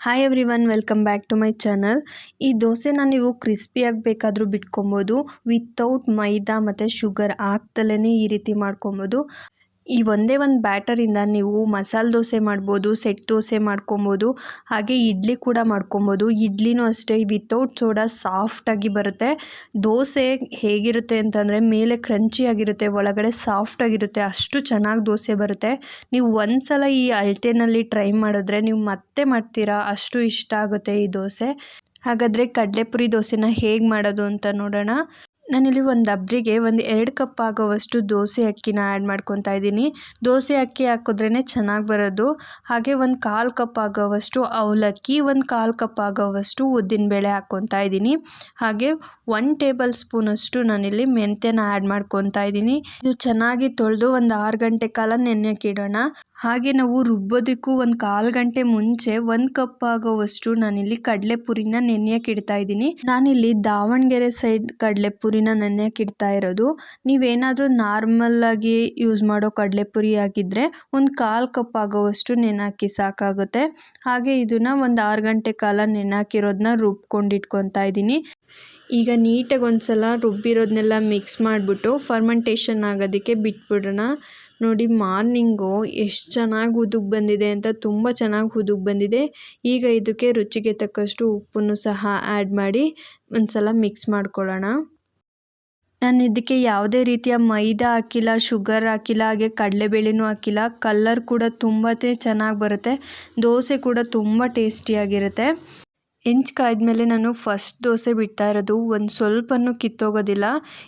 Hi everyone welcome back to my channel ಈ ದೋಸೆನ ನೀವು ಕ್ರಿಸ್ಪಿಯಾಗಿ ಬೇಕಾದರೂ ಬಿಟ್ಕೊಬೋದು ವಿತೌಟ್ ಮೈದಾ ಮತ್ತು ಶುಗರ್ ಹಾಕ್ದಲೇ ಈ ರೀತಿ ಮಾಡ್ಕೊಬೋದು. ಈ ಒಂದೇ ಒಂದು ಬ್ಯಾಟರಿಂದ ನೀವು ಮಸಾಲೆ ದೋಸೆ ಮಾಡ್ಬೋದು, ಸೆಟ್ ದೋಸೆ ಮಾಡ್ಕೊಬೋದು, ಹಾಗೆ ಇಡ್ಲಿ ಕೂಡ ಮಾಡ್ಕೊಬೋದು. ಇಡ್ಲಿನೂ ಅಷ್ಟೇ ವಿತೌಟ್ ಸೋಡಾ ಸಾಫ್ಟಾಗಿ ಬರುತ್ತೆ. ದೋಸೆ ಹೇಗಿರುತ್ತೆ ಅಂತಂದರೆ ಮೇಲೆ ಕ್ರಂಚಿಯಾಗಿರುತ್ತೆ ಒಳಗಡೆ ಸಾಫ್ಟಾಗಿರುತ್ತೆ ಅಷ್ಟು ಚೆನ್ನಾಗಿ ದೋಸೆ ಬರುತ್ತೆ. ನೀವು ಒಂದು ಸಲ ಈ ಅಳತೆನಲ್ಲಿ ಟ್ರೈ ಮಾಡಿದ್ರೆ ನೀವು ಮತ್ತೆ ಮಾಡ್ತೀರಾ? ಅಷ್ಟು ಇಷ್ಟ ಆಗುತ್ತೆ ಈ ದೋಸೆ. ಹಾಗಾದರೆ ಕಡಲೆಪುರಿ ದೋಸೆನ ಹೇಗೆ ಮಾಡೋದು ಅಂತ ನೋಡೋಣ. ನಾನಿಲ್ಲಿ ಒಂದು ಡಬ್ರಿಗೆ ಒಂದು ಎರಡು ಕಪ್ ಆಗೋವಷ್ಟು ದೋಸೆ ಅಕ್ಕಿನ ಆ್ಯಡ್ ಮಾಡ್ಕೊತಾ ಇದ್ದೀನಿ. ದೋಸೆ ಅಕ್ಕಿ ಹಾಕಿದ್ರೇ ಚೆನ್ನಾಗಿ ಬರೋದು. ಹಾಗೆ ಒಂದು ಕಾಲು ಕಪ್ ಆಗೋವಷ್ಟು ಅವಲಕ್ಕಿ ಒಂದು ಕಾಲು ಕಪ್ ಆಗೋವಷ್ಟು ಉದ್ದಿನಬೇಳೆ ಹಾಕ್ಕೊತಾ ಇದ್ದೀನಿ. ಹಾಗೆ ಒನ್ ಟೇಬಲ್ ಸ್ಪೂನಷ್ಟು ನಾನಿಲ್ಲಿ ಮೆಂತ್ಯನ ಆ್ಯಡ್ ಮಾಡ್ಕೊತಾ ಇದ್ದೀನಿ. ಇದು ಚೆನ್ನಾಗಿ ತೊಳೆದು ಒಂದು ಆರು ಗಂಟೆ ಕಾಲ ನೆನೆಯೋಕೆ ಇಡೋಣ. ಹಾಗೆ ನಾವು ರುಬ್ಬೋದಕ್ಕೂ ಒಂದು ಕಾಲು ಗಂಟೆ ಮುಂಚೆ ಒಂದು ಕಪ್ ಆಗೋವಷ್ಟು ನಾನಿಲ್ಲಿ ಕಡಲೆಪುರಿನ ನೆನೆಯೋಕೆ ಇಡ್ತಾ ಇದ್ದೀನಿ. ನಾನಿಲ್ಲಿ ದಾವಣಗೆರೆ ಸೈಡ್ ಕಡಲೆಪುರಿನ ನೆನೆಯೋಕೆ ಇಡ್ತಾ ಇರೋದು. ನೀವೇನಾದರೂ ನಾರ್ಮಲ್ಲಾಗಿ ಯೂಸ್ ಮಾಡೋ ಕಡಲೆಪುರಿ ಆಗಿದ್ದರೆ ಒಂದು ಕಾಲು ಕಪ್ ಆಗೋವಷ್ಟು ನೆನಾಕಿ ಸಾಕಾಗುತ್ತೆ. ಹಾಗೆ ಇದನ್ನು ಒಂದು ಆರು ಗಂಟೆ ಕಾಲ ನೆನಾಕಿರೋದನ್ನ ರುಬ್ಕೊಂಡು ಇಟ್ಕೊತಾ ಇದ್ದೀನಿ ಈಗ ನೀಟಾಗಿ ಒಂದು ಸಲ ರುಬ್ಬಿರೋದನ್ನೆಲ್ಲ ಮಿಕ್ಸ್ ಮಾಡಿಬಿಟ್ಟು ಫರ್ಮೆಂಟೇಷನ್ ಆಗೋದಕ್ಕೆ ಬಿಟ್ಬಿಡೋಣ. ನೋಡಿ ಮಾರ್ನಿಂಗು ಎಷ್ಟು ಚೆನ್ನಾಗಿ ಉದುಗ್ ಬಂದಿದೆ ಅಂತ ತುಂಬ ಚೆನ್ನಾಗಿ ಉದುಗ್ ಬಂದಿದೆ. ಈಗ ಇದಕ್ಕೆ ರುಚಿಗೆ ತಕ್ಕಷ್ಟು ಉಪ್ಪನ್ನು ಸಹ ಆ್ಯಡ್ ಮಾಡಿ ಒಂದು ಸಲ ಮಿಕ್ಸ್ ಮಾಡ್ಕೊಳ್ಳೋಣ. ನಾನು ಇದಕ್ಕೆ ಯಾವುದೇ ರೀತಿಯ ಮೈದಾ ಹಾಕಿಲ್ಲ, ಶುಗರ್ ಹಾಕಿಲ್ಲ, ಹಾಗೆ ಕಡಲೆಬೇಳೆನೂ ಹಾಕಿಲ್ಲ. ಕಲ್ಲರ್ ಕೂಡ ತುಂಬ ಚೆನ್ನಾಗಿ ಬರುತ್ತೆ. ದೋಸೆ ಕೂಡ ತುಂಬ ಟೇಸ್ಟಿಯಾಗಿರುತ್ತೆ. ಹೆಂಚು ಕಾಯ್ದ್ಮೇಲೆ ನಾನು ಫಸ್ಟ್ ದೋಸೆ ಬಿಡ್ತಾ ಇರೋದು. ಒಂದು ಸ್ವಲ್ಪನೂ ಕಿತ್ತೋಗೋದಿಲ್ಲ.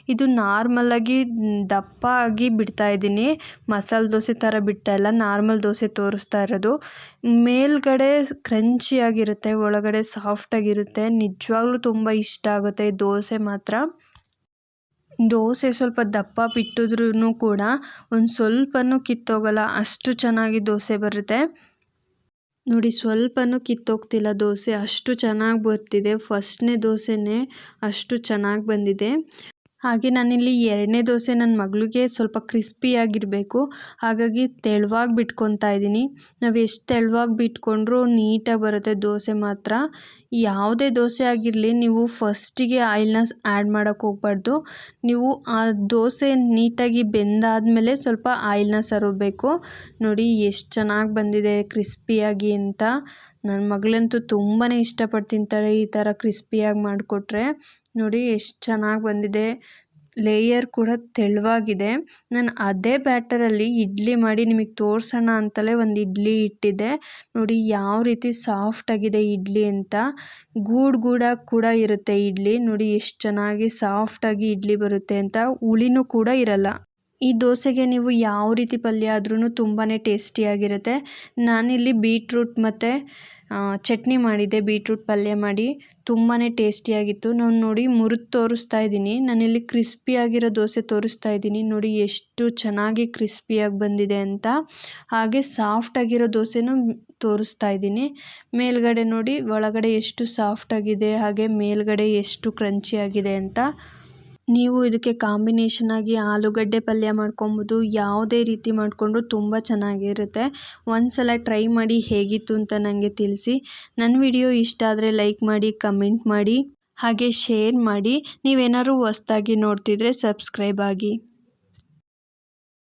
ಇದು ನಾರ್ಮಲಾಗಿ ದಪ್ಪ ಆಗಿ ಬಿಡ್ತಾ ಇದ್ದೀನಿ. ಮಸಾಲೆ ದೋಸೆ ಥರ ಬಿಡ್ತಾ ಇಲ್ಲ. ನಾರ್ಮಲ್ ದೋಸೆ ತೋರಿಸ್ತಾ ಇರೋದು. ಮೇಲ್ಗಡೆ ಕ್ರಂಚಿಯಾಗಿರುತ್ತೆ, ಒಳಗಡೆ ಸಾಫ್ಟಾಗಿರುತ್ತೆ ನಿಜವಾಗ್ಲೂ ತುಂಬ ಇಷ್ಟ ಆಗುತ್ತೆ ದೋಸೆ ಮಾತ್ರ. ದೋಸೆ ಸ್ವಲ್ಪ ದಪ್ಪ ಬಿಟ್ಟಿದ್ರೂ ಕೂಡ ಒಂದು ಸ್ವಲ್ಪನೂ ಕಿತ್ತೋಗಲ್ಲ, ಅಷ್ಟು ಚೆನ್ನಾಗಿ ದೋಸೆ ಬರುತ್ತೆ. ನೋಡಿ, ಸ್ವಲ್ಪನೂ ಕಿತ್ತೋಗ್ತಿಲ್ಲ ದೋಸೆ, ಅಷ್ಟು ಚೆನ್ನಾಗಿ ಬರ್ತಿದೆ. ಫಸ್ಟ್ನೇ ದೋಸೆನೇ ಅಷ್ಟು ಚೆನ್ನಾಗಿ ಬಂದಿದೆ. ಹಾಗೆ ನಾನಿಲ್ಲಿ ಎರಡನೇ ದೋಸೆ ನನ್ನ ಮಗಳಿಗೆ ಸ್ವಲ್ಪ ಕ್ರಿಸ್ಪಿಯಾಗಿರಬೇಕು ಹಾಗಾಗಿ ತೆಳುವಾಗಿ ಬಿಟ್ಕೊತಾ ಇದ್ದೀನಿ. ನಾವು ಎಷ್ಟು ತೆಳುವಾಗಿ ಬಿಟ್ಕೊಂಡ್ರೂ ನೀಟಾಗಿ ಬರುತ್ತೆ ದೋಸೆ ಮಾತ್ರ. ಯಾವುದೇ ದೋಸೆ ಆಗಿರಲಿ ನೀವು ಫಸ್ಟಿಗೆ ಆಯಿಲ್ನ ಆ್ಯಡ್ ಮಾಡೋಕ್ಕೆ ಹೋಗ್ಬಾರ್ದು. ನೀವು ಆ ದೋಸೆ ನೀಟಾಗಿ ಬೆಂದಾದಮೇಲೆ ಸ್ವಲ್ಪ ಆಯಿಲ್ನ ಸರಬೇಕು ನೋಡಿ ಎಷ್ಟು ಚೆನ್ನಾಗಿ ಬಂದಿದೆ ಕ್ರಿಸ್ಪಿಯಾಗಿ ಅಂತ. ನನ್ನ ಮಗಳಂತೂ ತುಂಬಾ ಇಷ್ಟಪಟ್ಟು ತಿಂತಾಳೆ ಈ ಥರ ಕ್ರಿಸ್ಪಿಯಾಗಿ ಮಾಡಿಕೊಟ್ರೆ. ನೋಡಿ ಎಷ್ಟು ಚೆನ್ನಾಗಿ ಬಂದಿದೆ. ಲೇಯರ್ ಕೂಡ ತೆಳುವಾಗಿದೆ. ನಾನು ಅದೇ ಬ್ಯಾಟರಲ್ಲಿ ಇಡ್ಲಿ ಮಾಡಿ ನಿಮಗೆ ತೋರಿಸೋಣ ಅಂತಲೇ ಒಂದು ಇಡ್ಲಿ ಇಟ್ಟಿದ್ದೆ. ನೋಡಿ ಯಾವ ರೀತಿ ಸಾಫ್ಟಾಗಿದೆ ಇಡ್ಲಿ ಅಂತ. ಗೂಡು ಗೂಡಾಗಿ ಕೂಡ ಇರುತ್ತೆ ಇಡ್ಲಿ. ನೋಡಿ ಎಷ್ಟು ಚೆನ್ನಾಗಿ ಸಾಫ್ಟಾಗಿ ಇಡ್ಲಿ ಬರುತ್ತೆ ಅಂತ. ಹುಳಿನೂ ಕೂಡ ಇರಲ್ಲ. ಈ ದೋಸೆಗೆ ನೀವು ಯಾವ ರೀತಿ ಪಲ್ಯ ಆದ್ರೂ ತುಂಬಾ ಟೇಸ್ಟಿಯಾಗಿರುತ್ತೆ ನಾನಿಲ್ಲಿ ಬೀಟ್ರೂಟ್ ಮತ್ತು ಚಟ್ನಿ ಮಾಡಿದ್ದೆ. ಬೀಟ್ರೂಟ್ ಪಲ್ಯ ಮಾಡಿ ತುಂಬಾ ಟೇಸ್ಟಿಯಾಗಿತ್ತು ನಾನು ನೋಡಿ ಮುರಿದು ತೋರಿಸ್ತಾ ಇದ್ದೀನಿ. ನಾನಿಲ್ಲಿ ಕ್ರಿಸ್ಪಿಯಾಗಿರೋ ದೋಸೆ ತೋರಿಸ್ತಾ ಇದ್ದೀನಿ. ನೋಡಿ ಎಷ್ಟು ಚೆನ್ನಾಗಿ ಕ್ರಿಸ್ಪಿಯಾಗಿ ಬಂದಿದೆ ಅಂತ. ಹಾಗೆ ಸಾಫ್ಟಾಗಿರೋ ದೋಸೆನೂ ತೋರಿಸ್ತಾ ಇದ್ದೀನಿ. ಮೇಲ್ಗಡೆ ನೋಡಿ ಒಳಗಡೆ ಎಷ್ಟು ಸಾಫ್ಟಾಗಿದೆ ಹಾಗೆ ಮೇಲ್ಗಡೆ ಎಷ್ಟು ಕ್ರಂಚಿಯಾಗಿದೆ ಅಂತ. ನೀವು ಇದಕ್ಕೆ ಕಾಂಬಿನೇಷನ್ ಆಗಿ ಆಲೂಗಡ್ಡೆ ಪಲ್ಯ ಮಾಡ್ಕೊಬೋದು, ಯಾವುದೇ ರೀತಿ ಮಾಡಿಕೊಂಡ್ರು ತುಂಬ ಚೆನ್ನಾಗಿರುತ್ತೆ. ಒಂದು ಸಲ ಟ್ರೈ ಮಾಡಿ ಹೇಗಿತ್ತು ಅಂತ ನನಗೆ ತಿಳಿಸಿ. ನನ್ನ ವಿಡಿಯೋ ಇಷ್ಟ ಆದರೆ ಲೈಕ್ ಮಾಡಿ ಕಮೆಂಟ್ ಮಾಡಿ, ಹಾಗೆ ಶೇರ್ ಮಾಡಿ. ನೀವೇನಾದ್ರು ಹೊಸ್ದಾಗಿ ನೋಡ್ತಿದ್ರೆ ಸಬ್ಸ್ಕ್ರೈಬ್ ಆಗಿ.